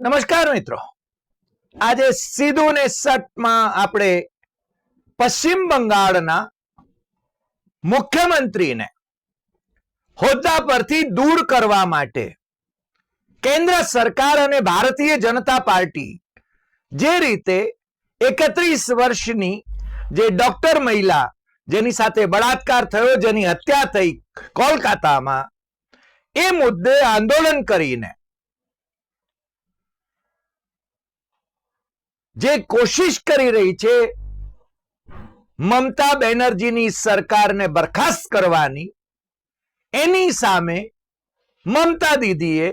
નમસ્કાર મિત્રો. આજે સીધું ને સટમાં આપણે પશ્ચિમ બંગાળના મુખ્યમંત્રીને હોદ્દા પરથી દૂર કરવા માટે કેન્દ્ર સરકાર અને ભારતીય જનતા પાર્ટી જે રીતે એકત્રીસ વર્ષની જે ડોક્ટર મહિલા જેની સાથે બળાત્કાર થયો, જેની હત્યા થઈ કોલકાતામાં, એ મુદ્દે આંદોલન કરીને જે કોશિશ કરી રહી છે, મમતા બેનર્જીની સરકારને બરખાસ્ત કરવાની, એની સામે મમતા દીદીએ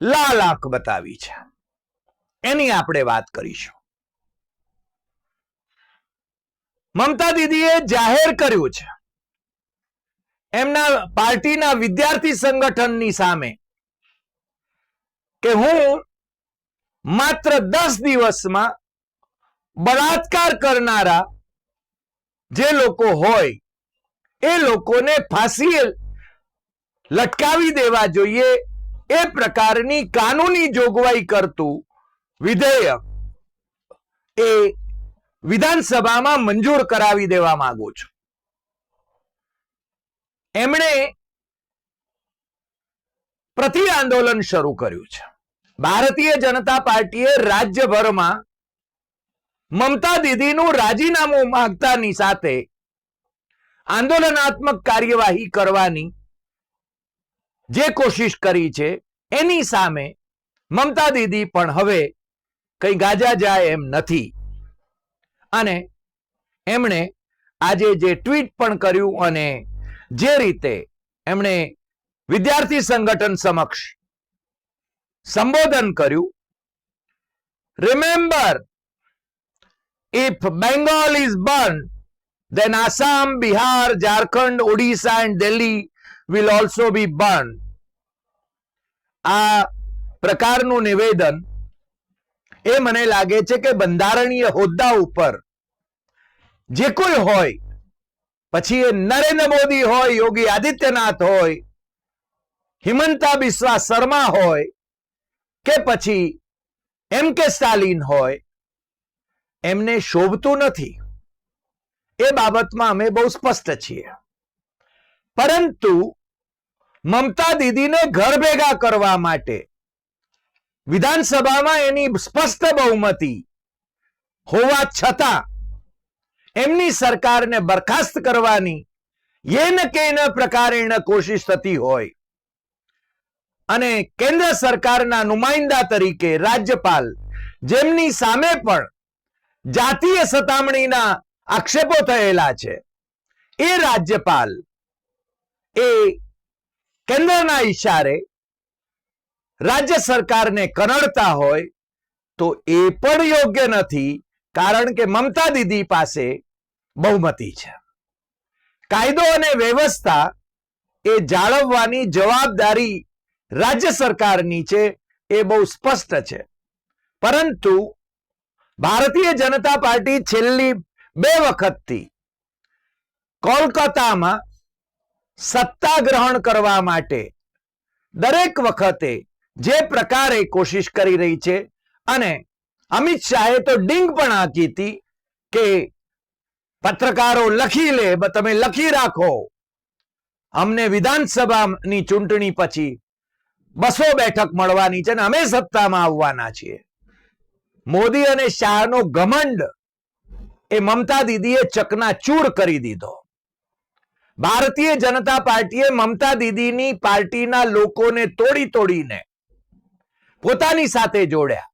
લાલ આંખ બતાવી છે. એની આપણે વાત કરીશું. મમતા દીદીએ જાહેર કર્યું છે, એમના પાર્ટીના વિદ્યાર્થી સંગઠનની સામે, કે હું માત્ર દસ દિવસમાં બળાત્કાર કરનારા જે લોકો હોય, એ લોકોને ફાંસી લટકાવી દેવા જોઈએ. એ પ્રકારની કાનૂની જોગવાઈ કરતું વિધેયક એ વિધાનસભામાં મંજૂર કરાવી દેવા માંગુ છું. એમણે પ્રતિ આંદોલન શરૂ કર્યું છે. ભારતીય જનતા પાર્ટીએ રાજ્યભરમાં મમતા દીદીનું રાજીનામું માંગતાની સાથે આંદોલનાત્મક કાર્યવાહી કરવાની જે કોશિશ કરી છે, એની સામે મમતા દીદી પણ હવે કઈ ગાજા જાય એમ નથી. અને એમણે આજે જે ટ્વીટ પણ કર્યું અને જે રીતે એમણે વિદ્યાર્થી સંગઠન સમક્ષ સંબોધન કર્યું remember if Bengal is burned, then Assam, Bihar, Jharkhand, Odisha and Delhi will also be burned. આ પ્રકારનું નિવેદન એ મને લાગે છે કે બંધારણીય હોદ્દા ઉપર જે કોઈ હોય પછી એ નરેન્દ્ર મોદી હોય યોગી આદિત્યનાથ હોય હિમંતા બિસ્વા શર્મા હોય કે પછી એમ કે સ્ટાલિન હોય એમને શોભતું નથી. એ બાબતમાં અમે બહુ સ્પષ્ટ છીએ. પરંતુ મમતા દીદીને ઘર ભેગા કરવા માટે વિધાનસભામાં એની સ્પષ્ટ બહુમતી હોવા છતાં એમની સરકારને બરખાસ્ત કરવાની યેન કેન પ્રકારેણ કોશિશ થતી હોય અને કેન્દ્ર સરકારના નુમાઇંદા તરીકે રાજ્યપાલ જેમની સામે પણ જાતીય સતામણીના આક્ષેપો થયેલા છે. એ રાજ્યપાલ, એ કેન્દ્રના ઈશારે રાજ્ય સરકારને કનડતા હોય તો એ પણ યોગ્ય નથી કારણ કે મમતા દીદી પાસે બહુમતી છે. કાયદો અને વ્યવસ્થા એ જાળવવાની જવાબદારી રાજ્ય સરકારની છે, એ બહુ સ્પષ્ટ છે. પરંતુ ભારતીય જનતા પાર્ટી છેલ્લી બે વખતથી કોલકાતામાં સત્તા ગ્રહણ કરવા માટે દરેક વખતે જે પ્રકારે કોશિશ કરી રહી છે અને અમિત શાહે તો ડીંગ પણ આંકી હતી કે પત્રકારો લખી લે તમે લખી રાખો. અમને વિધાનસભાની ચૂંટણી પછી બસો બેઠક મળવાની છે અને અમે સત્તામાં આવવાના છીએ. મોદી અને શાહનો ઘમંડ એ મમતા દીદીએ ચકના ચૂર કરી દીધો. ભારતીય જનતા પાર્ટીએ મમતા દીદીની પાર્ટીના લોકોને તોડી તોડીને પોતાની સાથે જોડ્યા,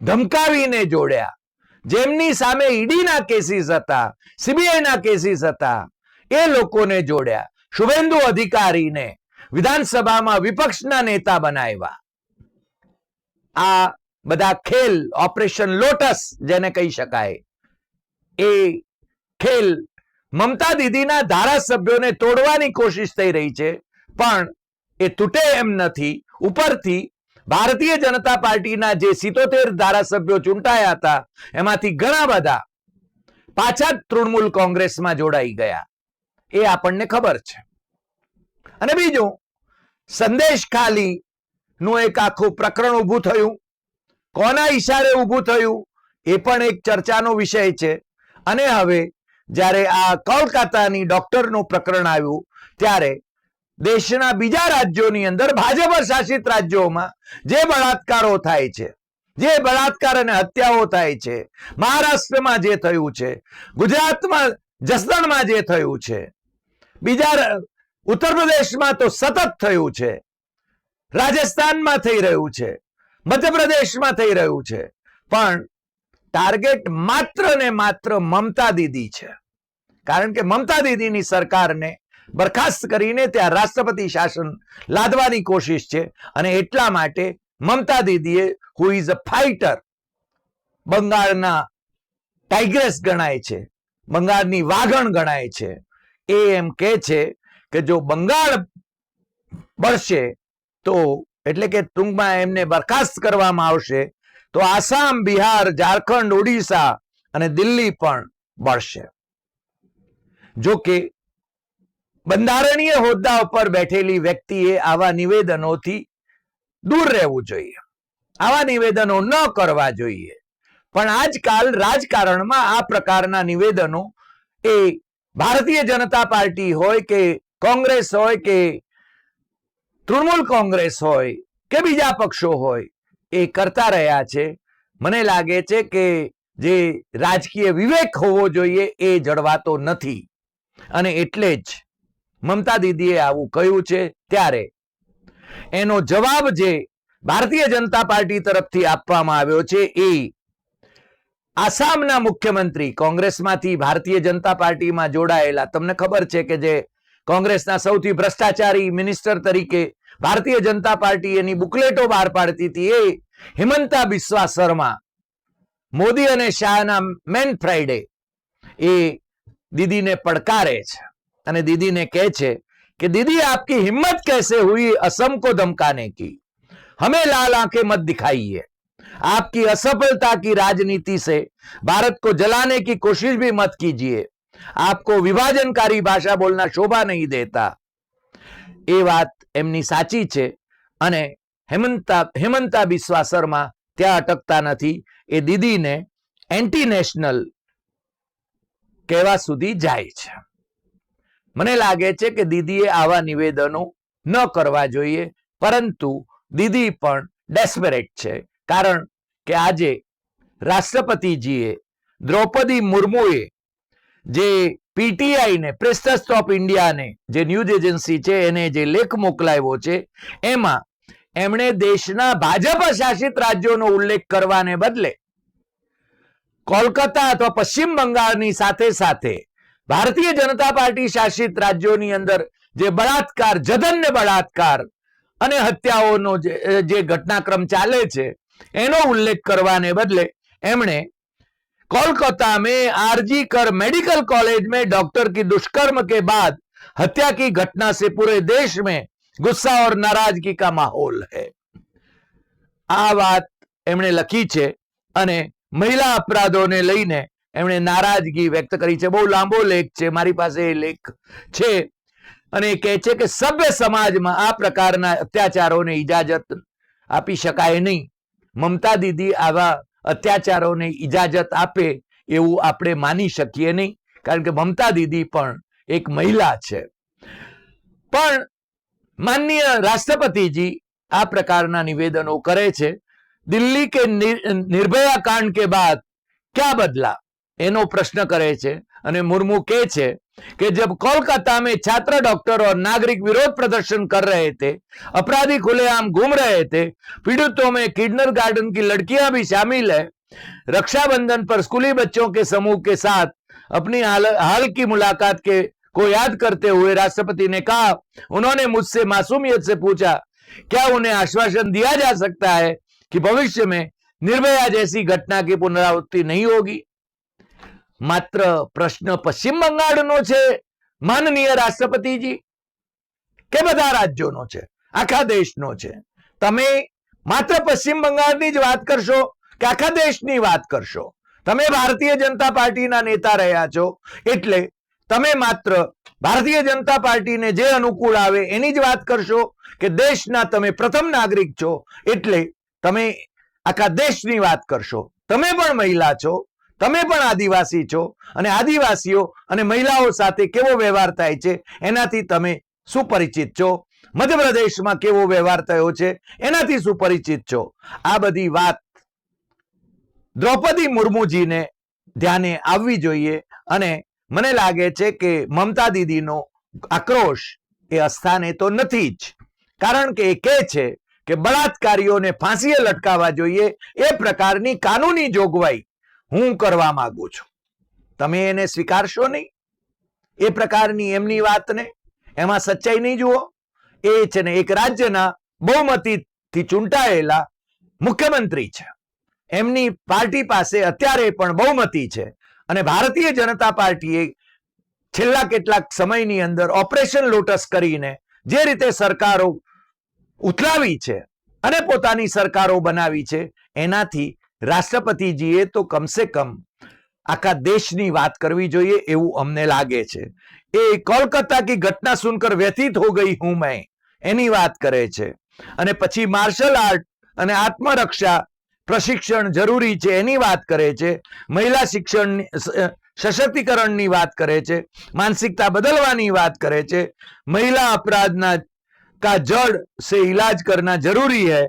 ધમકાવીને જોડ્યા. જેમની સામે ઈડીના કેસીસ હતા, સીબીઆઈના કેસીસ હતા, એ લોકોને જોડ્યા. શુભેન્દુ અધિકારીને વિધાનસભામાં વિપક્ષના નેતા બનાવ્યા. આ બધા ખેલ, ઓપરેશન લોટસ જેને કહી શકાય, એ ખેલ મમતા દીદીના ધારાસભ્યોને તોડવાની કોશિશ થઈ રહી છે, પણ એ તૂટે એમ નથી. ઉપરથી ભારતીય જનતા પાર્ટીના જે સિત્તોતેર ધારાસભ્યો ચૂંટાયા હતા, એમાંથી ઘણા બધા પાછા તૃણમૂલ કોંગ્રેસમાં જોડાઈ ગયા. એ આપણને ખબર છે. અને બીજું, સંદેશ ખાલી નું એક આખું પ્રકરણ ઊભું થયું. કોના ઈશારે ઊભું થયું એ પણ એક ચર્ચાનો વિષય છે. અને હવે જ્યારે આ કોલકાતાની ડોક્ટરનું પ્રકરણ આવ્યું, ત્યારે દેશના બીજા રાજ્યોની અંદર ભાજપ શાસિત રાજ્યોમાં જે બળાત્કારો થાય છે, જે બળાત્કાર અને હત્યાઓ થાય છે, મહારાષ્ટ્રમાં જે થયું છે, ગુજરાતમાં જસદણમાં જે થયું છે, બીજા ઉત્તર પ્રદેશમાં તો સતત થયું છે, રાજસ્થાનમાં થઈ રહ્યું છે મધ્યપ્રદેશમાં થઈ રહ્યું છે. પણ ટાર્ગેટ માત્ર ને માત્ર મમતા દીદી છે. કારણ કે મમતા દીદીની સરકારને બરખાસ્ત કરીને ત્યાં રાષ્ટ્રપતિ શાસન લાદવાની કોશિશ છે અને એટલા માટે મમતા દીદીએ હુ ઇઝ અ ફાઇટર બંગાળના ટાઈગ્રેસ ગણાય છે, બંગાળની વાઘણ ગણાય છે. એ એમ કે છે કે જો બંગાળ બળશે તો એટલે કે ટૂંકમાં એમને બરખાસ્ત કરવામાં આવશે, તો આસામ, બિહાર, ઝારખંડ, ઓડિશા અને દિલ્હી પણ બળશે. જો કે બંધારણીય હોદ્દા ઉપર બેઠેલી વ્યક્તિએ આવા નિવેદનોથી દૂર રહેવું જોઈએ. આવા નિવેદનો ન કરવા જોઈએ. પણ આજકાલ રાજકારણમાં આ પ્રકારના નિવેદનો એ ભારતીય જનતા પાર્ટી હોય કે કોંગ્રેસ હોય કે તૃણમૂલ કોંગ્રેસ હોય કે બીજા પક્ષો હોય, એ કરતા રહ્યા છે. મને લાગે છે કે જે રાજકીય વિવેક હોવો જોઈએ એ જળવાતો નથી. અને એટલે જ મમતા દીદીએ આવું કહ્યું છે ત્યારે. એનો જવાબ જે ભારતીય જનતા પાર્ટી તરફથી આપવામાં આવ્યો છે એ આસામના મુખ્યમંત્રી કોંગ્રેસમાંથી ભારતીય જનતા પાર્ટીમાં જોડાયેલા. તમને ખબર છે કે જે કોંગ્રેસના સૌથી ભ્રષ્ટાચારી મિનિસ્ટર તરીકે ભારતીય જનતા પાર્ટી એની બુકલેટો બહાર પાડતી હતી એ હિમંતા બિસ્વા શર્મા મોદી અને શાહના મેન ફ્રાઈડે એ દીદીને પડકારે છે અને દીદીને કહે છે कि दीदी आपकी हिम्मत कैसे हुई असम को धमकाने की हमें लाल आंखें मत दिखाइए आपकी असफलता की राजनीति से भारत को जलाने की कोशिश भी मत कीजिए आपको विभाजनकारी भाषा बोलना शोभा नहीं देता એ વાત એમની સાચી છે અને હેમંતા હેમંતા બિસ્વા શર્મા ત્યાં અટકતા નથી. એ દીદીને એન્ટી નેશનલ કહેવા સુધી જાય છે. મને લાગે છે કે દીદીએ આવા નિવેદનો ન કરવા જોઈએ, પરંતુ દીદી પણ ડેસ્પરેટ છે. કારણ કે આજે રાષ્ટ્રપતિજીએ દ્રૌપદી મુર્મુએ જે પીટીઆઈ પ્રેસ્ટસ ઓફ ઇન્ડિયાને જે ન્યૂઝ એજન્સી છે, એને જે લેખ મોકલાવ્યો છે, એમાં એમણે દેશના ભાજપ શાસિત રાજ્યોનો ઉલ્લેખ કરવાને બદલે કોલકાતા અથવા પશ્ચિમ બંગાળની સાથે સાથે ભારતીય જનતા પાર્ટી શાસિત રાજ્યોની અંદર જે બળાત્કાર જધન્ય બળાત્કાર અને હત્યાઓનો જે ઘટનાક્રમ ચાલે છે, એનો ઉલ્લેખ કરવાને બદલે એમણે कोलकाता में आरजी कर मेडिकल कॉलेज में डॉक्टर की दुष्कर्म के बाद हत्या की घटना से पूरे देश में गुस्सा और नाराजगी का माहौल है આ વાત એમણે લખી છે અને મહિલા અપરાધોને લઈને એમણે નારાજગી વ્યક્ત કરી છે બહુ લાંબો લેખ છે મારી પાસે એ લેખ છે અને એ કહે છે કે સભ્ય સમાજમાં આ પ્રકારના અત્યાચારોને ઇજાજત આપી શકાય નહીં મમતા દીદી આવા અત્યાચારોને ઇજાજત આપે એવું આપણે માની શકીએ નહીં. કારણ કે મમતા દીદી પણ એક મહિલા છે. પણ માનનીય રાષ્ટ્રપતિજી આ પ્રકારના નિવેદનો કરે છે. દિલ્હી કે નિર્ભયા કાંડ કે બાદ ક્યાં બદલા એનો પ્રશ્ન કરે છે. मुर्मू के छे कि जब कोलकाता में छात्र डॉक्टर और नागरिक विरोध प्रदर्शन कर रहे थे अपराधी खुलेआम घूम रहे थे पीड़ितों में किडनर गार्डन की लड़कियाँ भी शामिल है रक्षाबंधन पर स्कूली बच्चों के समूह के साथ अपनी हाल, हाल की मुलाकात के को याद करते हुए राष्ट्रपति ने कहा उन्होंने मुझसे मासूमियत से पूछा क्या उन्हें आश्वासन दिया जा सकता है कि भविष्य में निर्भया जैसी घटना की पुनरावृत्ति नहीं होगी માત્ર પ્રશ્ન પશ્ચિમ બંગાળનો છે, માનનીય રાષ્ટ્રપતિજી, કે બધા રાજ્યોનો છે, આખા દેશનો છે. તમે માત્ર પશ્ચિમ બંગાળની જ વાત કરશો કે આખા દેશની વાત કરશો? તમે ભારતીય જનતા પાર્ટીના નેતા રહ્યા છો, એટલે તમે માત્ર ભારતીય જનતા પાર્ટીને જે અનુકૂળ આવે એની જ વાત કરશો કે દેશના તમે પ્રથમ નાગરિક છો, એટલે તમે આખા દેશની વાત કરશો. તમે પણ મહિલા છો તમે પણ આદિવાસી છો અને આદિવાસીઓ અને મહિલાઓ સાથે કેવો વ્યવહાર થાય છે એનાથી તમે સુપરિચિત છો? મધ્યપ્રદેશમાં કેવો વ્યવહાર થયો છે એનાથી સુપરિચિત છો? આ બધી વાત દ્રૌપદી મુર્મુજીને ધ્યાને આવવી જોઈએ અને મને લાગે છે કે મમતા દીદીનો આક્રોશ એ અસ્થાને તો નથી જ. કારણ કે એ કહે છે કે બળાત્કારીઓને ફાંસીએ લટકાવવા જોઈએ એ પ્રકારની કાનૂની જોગવાઈ હું કરવા માંગુ છું. તમે એને સ્વીકારશો નહીં? એ પ્રકારની એમની વાતને? એમાં સચ્ચાઈ નહીં જુઓ? એ છે ને એક રાજ્યના બહુમતીથી ચૂંટાયેલા મુખ્યમંત્રી છે. એમની પાર્ટી પાસે અત્યારે પણ બહુમતી છે અને ભારતીય જનતા પાર્ટીએ છેલ્લા કેટલાક સમયની અંદર ઓપરેશન લોટસ કરીને જે રીતે સરકારો ઉથલાવી છે અને પોતાની સરકારો બનાવી છે, એનાથી રાષ્ટ્રપતિજીએ તો કમસે કમ આખા દેશની વાત કરવી જોઈએ એવું અમને લાગે છે. એ કોલકાતા કી ઘટના સુનકર વ્યથિત હો ગઈ હું મેં, એની વાત કરે છે. અને પછી માર્શલ આર્ટ અને આત્મરક્ષા પ્રશિક્ષણ જરૂરી છે એની વાત કરે છે. મહિલા શિક્ષણ, સશક્તિકરણની વાત કરે છે. માનસિકતા બદલવાની વાત કરે છે. મહિલા અપરાધના કા જડ સે ઇલાજ કરના જરૂરી હે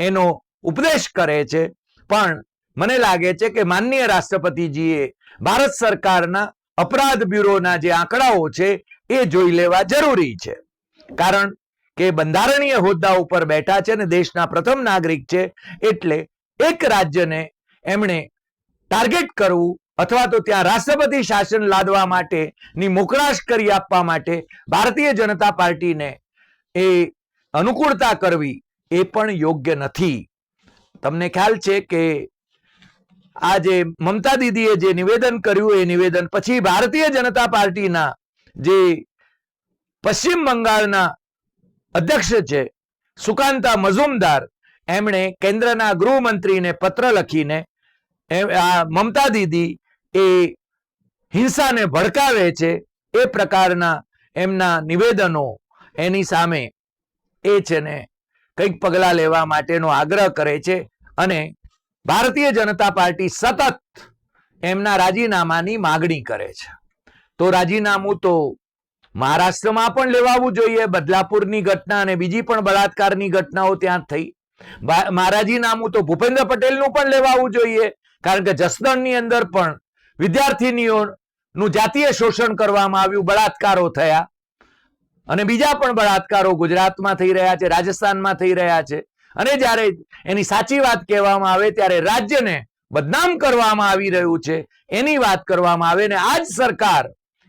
એનો ઉપદેશ કરે છે. પણ મને લાગે છે કે માનનીય રાષ્ટ્રપતિજીએ ભારત સરકારના અપરાધ બ્યુરોના જે આંકડાઓ છે એ જોઈ લેવા જરૂરી છે. કારણ કે બંધારણીય હોદ્દા ઉપર બેઠા છે અને દેશના પ્રથમ નાગરિક છે એટલે એક રાજ્યને એમણે ટાર્ગેટ કરવું અથવા તો ત્યાં રાષ્ટ્રપતિ શાસન લાદવા માટેની મોકળાશ કરી આપવા માટે ભારતીય જનતા પાર્ટીને એ અનુકૂળતા કરવી એ પણ યોગ્ય નથી. તમને ખ્યાલ છે કે આ જે મમતા દીદીએ જે નિવેદન કર્યું, એ નિવેદન પછી ભારતીય જનતા પાર્ટીના જે પશ્ચિમ બંગાળના અધ્યક્ષ છે સુકાંતા મઝુમદાર એમણે કેન્દ્રના ગૃહમંત્રીને પત્ર લખીને આ મમતા દીદી એ હિંસાને ભડકાવે છે, એ પ્રકારના એમના નિવેદનો એની સામે એ છે ને કંઈક પગલાં લેવા માટેનો આગ્રહ કરે છે. અને ભારતીય જનતા પાર્ટી સતત એમના રાજીનામાની માગણી કરે છે. તો રાજીનામું તો મહારાષ્ટ્રમાં પણ લેવાવું જોઈએ, બદલાપુરની ઘટના અને બીજી પણ બળાત્કારની ઘટનાઓ ત્યાં થઈ. મહારાજીનામું તો ભૂપેન્દ્ર પટેલનું પણ લેવાવું જોઈએ, કારણ કે જસદણની અંદર પણ વિદ્યાર્થીનીઓનું જાતીય શોષણ કરવામાં આવ્યું, બળાત્કારો થયા. અને બીજા પણ બળાત્કારો ગુજરાતમાં થઈ રહ્યા છે, રાજસ્થાનમાં થઈ રહ્યા છે. અને જ્યારે એની સાચી વાત કહેવામાં આવે ત્યારે રાજ્યને બદનામ કરવામાં આવી રહ્યું છે. એની વાત કરવામાં આવે ને આ જ સરકાર,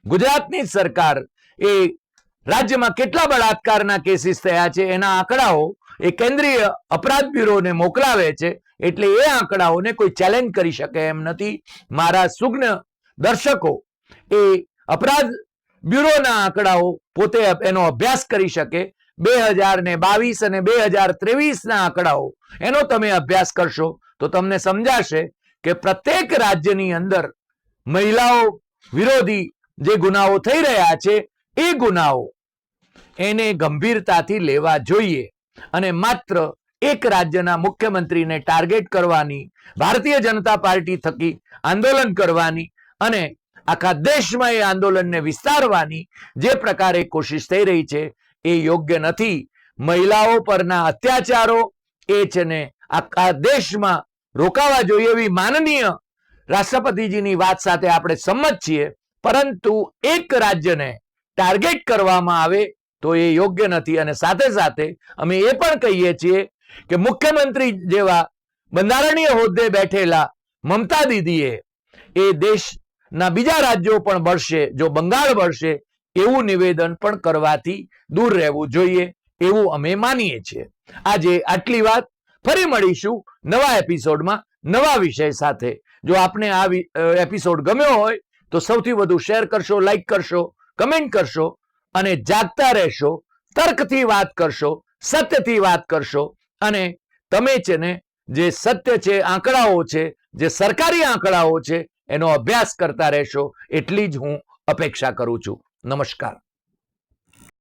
ગુજરાતની સરકાર એ રાજ્યમાં કેટલા બળાત્કારના કેસીસ થયા છે, એના આંકડાઓ એ કેન્દ્રીય અપરાધ બ્યુરોને મોકલાવે છે, એટલે એ આંકડાઓને કોઈ ચેલેન્જ કરી શકે એમ નથી. મારા સુગ્ન દર્શકો, એ અપરાધ બ્યુરોના આંકડાઓ પોતે એનો અભ્યાસ કરી શકે બે હજાર ને બાવીસ અને બે હજાર ત્રેવીસ ના આંકડાઓ. એનો તમે અભ્યાસ કરશો તો તમને સમજાશે કે પ્રત્યેક રાજ્યની અંદર મહિલાઓ વિરોધી જે ગુનાઓ થઈ રહ્યા છે, એ ગુનાઓ એને ગંભીરતાથી લેવા જોઈએ. અને માત્ર એક રાજ્યના મુખ્યમંત્રીને ટાર્ગેટ કરવાની, ભારતીય જનતા પાર્ટી થકી આંદોલન કરવાની અને આખા દેશમાં એ આંદોલનને વિસ્તારવાની જે પ્રકારે કોશિશ થઈ રહી છે એ યોગ્ય નથી. મહિલાઓ પરના અત્યાચારો એ છે ને આખા દેશમાં રોકાવા જોઈએ એવી માનનીય રાષ્ટ્રપતિજીની વાત સાથે આપણે સંમત છીએ. પરંતુ એક રાજ્યને ટાર્ગેટ કરવામાં આવે તો એ યોગ્ય નથી. અને સાથે સાથે અમે એ પણ કહીએ છીએ કે મુખ્યમંત્રી જેવા બંધારણીય હોદ્દે બેઠેલા મમતા દીદીએ એ દેશના બીજા રાજ્યો પણ બળશે. જો બંગાળ બળશે એવું નિવેદન પણ કરવાથી દૂર રહેવું જોઈએ એવું અમે માનીએ છીએ. આજે આટલી વાત, ફરી મળીશું નવા એપિસોડમાં નવા વિષય સાથે. જો આપને આ એપિસોડ ગમ્યો હોય, તો સૌથી વધુ શેર કરશો, લાઈક કરશો, કમેન્ટ કરશો અને જાગતા રહેશો, તર્કથી વાત કરશો, સત્યથી વાત કરશો અને તમે છે ને, જે સત્ય છે, આંકડાઓ છે, જે સરકારી આંકડાઓ છે, એનો અભ્યાસ કરતા રહેશો. એટલી જ હું અપેક્ષા કરું છું. નમસ્કાર.